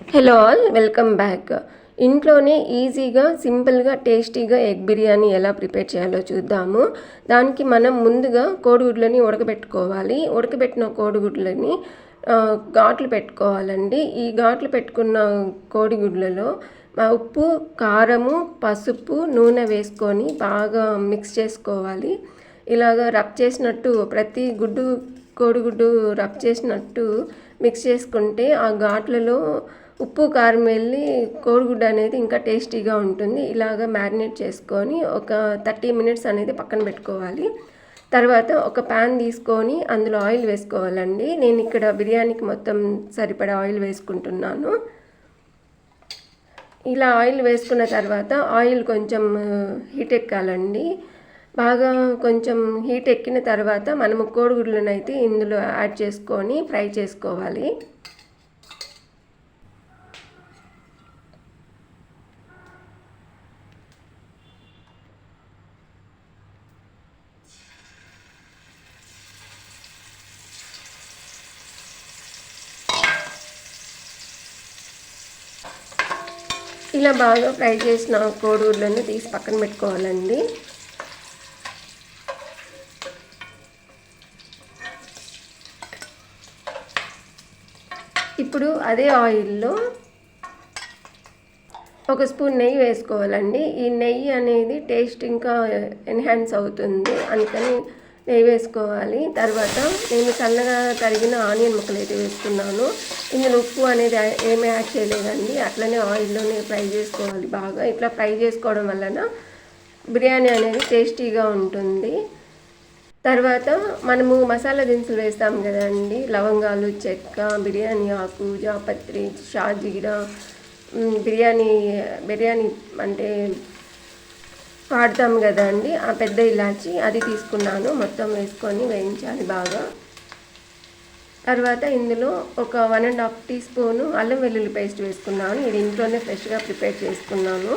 Hello all welcome back. ఇంట్లోనే ఈజీగా సింపుల్గా టేస్టీగా ఎగ్ బిర్యానీ ఎలా ప్రిపేర్ చేయాలో చూద్దాము. దానికి మనం ముందుగా కోడిగుడ్లని ఉడకబెట్టుకోవాలి. ఉడకబెట్టిన కోడిగుడ్లని ఘాట్లు పెట్టుకోవాలండి. ఈ ఘాట్లు పెట్టుకున్న కోడిగుడ్లలో ఉప్పు కారము పసుపు నూనె వేసుకొని బాగా మిక్స్ చేసుకోవాలి. ఇలాగ రబ్ చేసినట్టు ప్రతి గుడ్డు కోడిగుడ్డు రబ్ చేసినట్టు మిక్స్ చేసుకుంటే ఆ ఘాట్లలో ఉప్పు కారం వెళ్ళి కోడిగుడ్డ అనేది ఇంకా టేస్టీగా ఉంటుంది. ఇలాగ మ్యారినేట్ చేసుకొని ఒక థర్టీ మినిట్స్ అనేది పక్కన పెట్టుకోవాలి. తర్వాత ఒక ప్యాన్ తీసుకొని అందులో ఆయిల్ వేసుకోవాలండి. నేను ఇక్కడ బిర్యానీకి మొత్తం సరిపడా ఆయిల్ వేసుకుంటున్నాను. ఇలా ఆయిల్ వేసుకున్న తర్వాత ఆయిల్ కొంచెం హీట్ ఎక్కాలండి. బాగా కొంచెం హీట్ ఎక్కిన తర్వాత మనము కోడిగుడ్లను అయితే ఇందులో యాడ్ చేసుకొని ఫ్రై చేసుకోవాలి. ఇలా బాగా ఫ్రై చేసిన కోడూరులను తీసి పక్కన పెట్టుకోవాలండి. ఇప్పుడు అదే ఆయిల్లో ఒక స్పూన్ నెయ్యి వేసుకోవాలండి. ఈ నెయ్యి అనేది టేస్ట్ ఇంకా ఎన్హాన్స్ అవుతుంది. అందుకని నెయ్యి వేసుకోవాలి. తర్వాత నేను సన్నగా తరిగిన ఆనియన్ ముక్కలు అయితే వేసుకున్నాను ఇందులో ఉప్పు అనేది ఏమీ యాడ్ చేయలేదండి. అట్లనే ఆయిల్లోనే ఫ్రై చేసుకోవాలి బాగా. ఇట్లా ఫ్రై చేసుకోవడం వలన బిర్యానీ అనేది టేస్టీగా ఉంటుంది. తర్వాత మనము మసాలా దినుసులు వేస్తాం కదండి. లవంగాలు చెక్క బిర్యానీ ఆకు జాపత్రి షాజీరా బిర్యానీ బిర్యానీ అంటే వాడతాం కదండి. ఆ పెద్ద ఇలాచి అది తీసుకున్నాను. మొత్తం వేసుకొని వేయించాలి బాగా. తర్వాత ఇందులో ఒక one and half teaspoon అల్లం వెల్లుల్లి పేస్ట్ వేసుకున్నాను. ఇది ఇంట్లోనే ఫ్రెష్గా ప్రిపేర్ చేసుకున్నాను.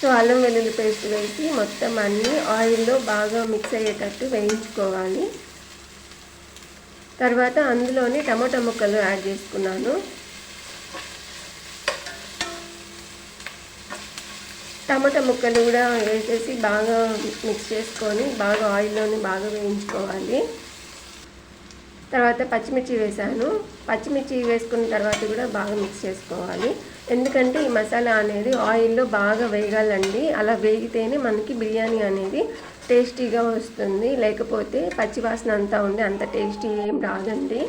సో అల్లం వెల్లుల్లి పేస్ట్ వేసి మొత్తం అన్నీ ఆయిల్లో బాగా మిక్స్ అయ్యేటట్టు వేయించుకోవాలి. తర్వాత అందులోనే టమాటా ముక్కలు యాడ్ చేసుకున్నాను. టమాటా ముక్కలు కూడా వేసేసి బాగా మిక్స్ చేసుకొని బాగా ఆయిల్లోని బాగా వేయించుకోవాలి. తర్వాత పచ్చిమిర్చి వేసాను. పచ్చిమిర్చి వేసుకున్న తర్వాత కూడా బాగా మిక్స్ చేసుకోవాలి. ఎందుకంటే ఈ మసాలా అనేది ఆయిల్లో బాగా వేగాలండి. అలా వేగితేనే మనకి బిర్యానీ అనేది టేస్టీగా వస్తుంది. లేకపోతే పచ్చివాసన అంతా ఉండి అంత టేస్టీ ఏం రాదండి.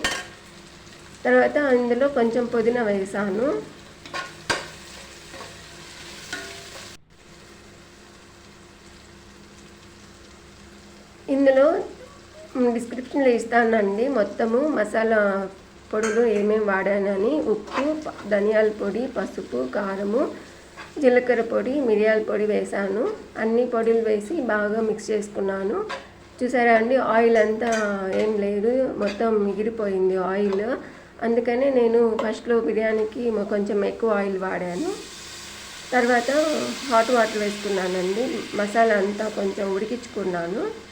తర్వాత ఇందులో కొంచెం పుదీనా వేసాను. ఇందులో డిస్క్రిప్షన్లో ఇస్తానండి. మొత్తము మసాలా పొడులు ఏమేమి వాడానని ఉప్పు ధనియాల పొడి పసుపు కారము జీలకర్ర పొడి మిరియాల పొడి వేసాను. అన్ని పొడులు వేసి బాగా మిక్స్ చేసుకున్నాను. చూసారా అండి ఆయిల్ అంతా ఏం లేదు మొత్తం మిగిలిపోయింది ఆయిల్ అందుకనే నేను ఫస్ట్లో బిర్యానీకి కొంచెం ఎక్కువ ఆయిల్ వాడాను. తర్వాత హాట్ వాటర్ వేసుకున్నానండి. మసాలా అంతా కొంచెం ఉడికించుకున్నాను.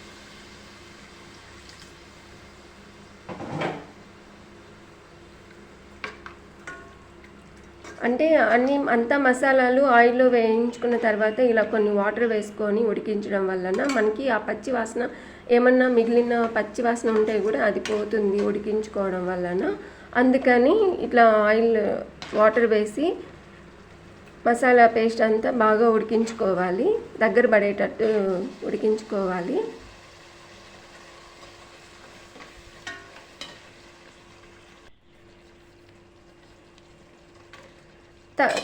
అంటే అన్ని అంతా మసాలాలు ఆయిల్లో వేయించుకున్న తర్వాత ఇలా కొన్ని వాటర్ వేసుకొని ఉడికించడం వలన మనకి ఆ పచ్చి వాసన ఏమన్నా మిగిలిన పచ్చి వాసన ఉంటే కూడా అది పోతుంది ఉడికించుకోవడం వలన. అందుకని ఇట్లా ఆయిల్ వాటర్ వేసి మసాలా పేస్ట్ అంతా బాగా ఉడికించుకోవాలి దగ్గర పడేటట్టు ఉడికించుకోవాలి.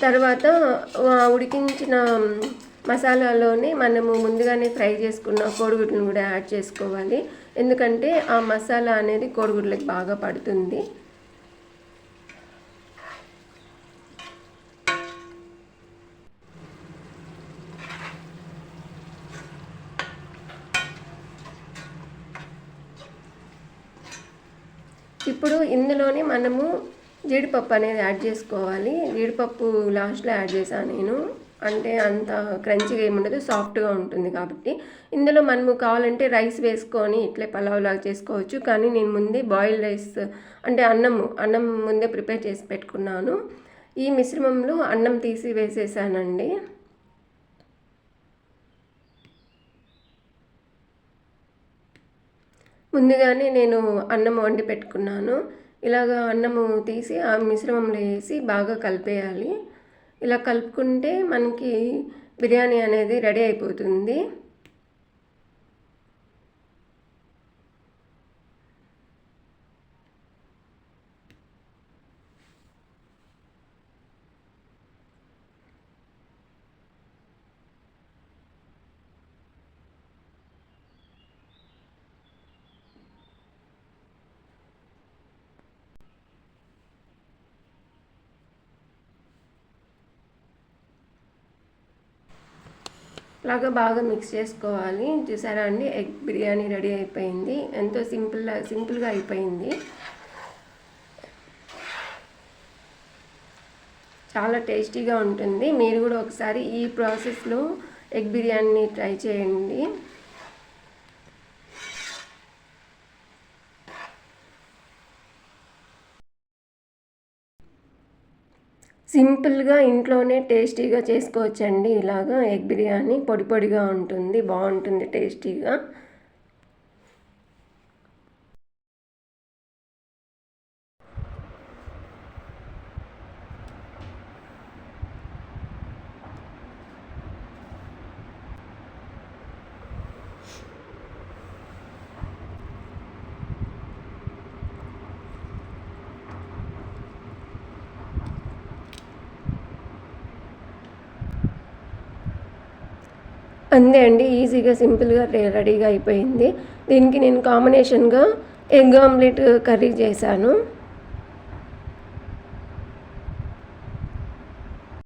తర్వాత ఉడికించిన మసాలాలోనే మనము ముందుగానే ఫ్రై చేసుకున్న కోడిగుడ్లను కూడా యాడ్ చేసుకోవాలి. ఎందుకంటే ఆ మసాలా అనేది కోడిగుడ్లకి బాగా పడుతుంది. ఇప్పుడు ఇందులోనే మనము జీడిపప్పు అనేది యాడ్ చేసుకోవాలి. జీడిపప్పు లాస్ట్లో యాడ్ చేశాను నేను. అంటే అంత క్రంచిగా ఏముండదు సాఫ్ట్గా ఉంటుంది కాబట్టి. ఇందులో మనము కావాలంటే రైస్ వేసుకొని ఇట్లే పలావ్ లాగా చేసుకోవచ్చు. కానీ నేను ముందే బాయిల్డ్ రైస్ అంటే అన్నము అన్నం ముందే ప్రిపేర్ చేసి పెట్టుకున్నాను. ఈ మిశ్రమంలో అన్నం తీసి వేసేసానండి. ముందుగానే నేను అన్నం వండి పెట్టుకున్నాను. ఇలాగ అన్నము తీసి ఆ మిశ్రమంలో వేసి బాగా కలిపేయాలి. ఇలా కలుపుకుంటే మనకి బిర్యానీ అనేది రెడీ అయిపోతుంది. లాగా బాగా మిక్స్ చేసుకోవాలి. చూసారా అండి? ఎగ్ బిర్యానీ రెడీ అయిపోయింది. ఎంతో సింపుల్ సింపుల్గా అయిపోయింది. చాలా టేస్టీగా ఉంటుంది. మీరు కూడా ఒకసారి ఈ ప్రాసెస్లో ఎగ్ బిర్యానీని ట్రై చేయండి. సింపుల్గా ఇంట్లోనే టేస్టీగా చేసుకోవచ్చండి. ఇలాగా ఎగ్ బిర్యానీ పొడి పొడిగా ఉంటుంది బాగుంటుంది టేస్టీగా. అంతే అండి ఈజీగా సింపుల్గా రెడీగా అయిపోయింది. దీనికి నేను కాంబినేషన్గా ఎగ్ ఆమ్లెట్ కర్రీ చేశాను.